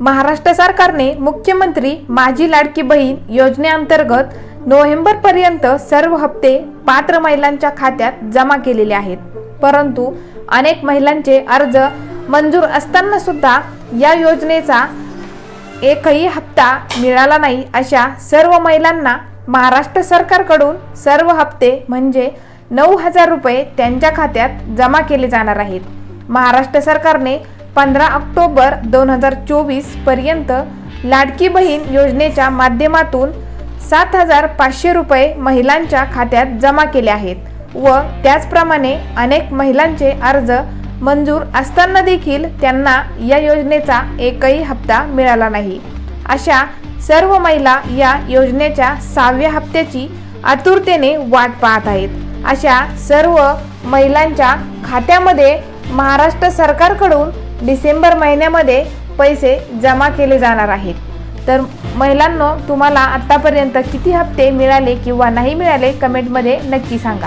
महाराष्ट्र सरकारने मुख्यमंत्री माझी लाडकी बहीण योजनेअंतर्गत नोव्हेंबरपर्यंत सर्व हप्ते पात्र महिलांच्या खात्यात जमा केलेले आहेत. परंतु अनेक महिलांचे अर्ज मंजूर असताना सुद्धा या योजनेचा एकही हप्ता मिळाला नाही अशा सर्व महिलांना महाराष्ट्र सरकारकडून सर्व हप्ते म्हणजे नऊ हजार रुपये त्यांच्या खात्यात जमा केले जाणार आहेत. महाराष्ट्र सरकारने पंधरा ऑक्टोबर दोन हजार चोवीसपर्यंत लाडकी बहीण योजनेच्या माध्यमातून सात हजार पाचशे रुपये महिलांच्या खात्यात जमा केले आहेत व त्याचप्रमाणे अनेक महिलांचे अर्ज मंजूर असताना देखील त्यांना या योजनेचा एकही हप्ता मिळाला नाही. अशा सर्व महिला या योजनेच्या सहाव्या हप्त्याची आतुरतेने वाट पाहत आहेत. अशा सर्व महिलांच्या खात्यामध्ये महाराष्ट्र सरकारकडून डिसेंबर महिन्यामध्ये पैसे जमा केले जाणार आहेत. तर महिलांनो तुम्हाला आत्तापर्यंत किती हप्ते मिळाले किंवा नाही मिळाले कमेंटमध्ये नक्की सांगा.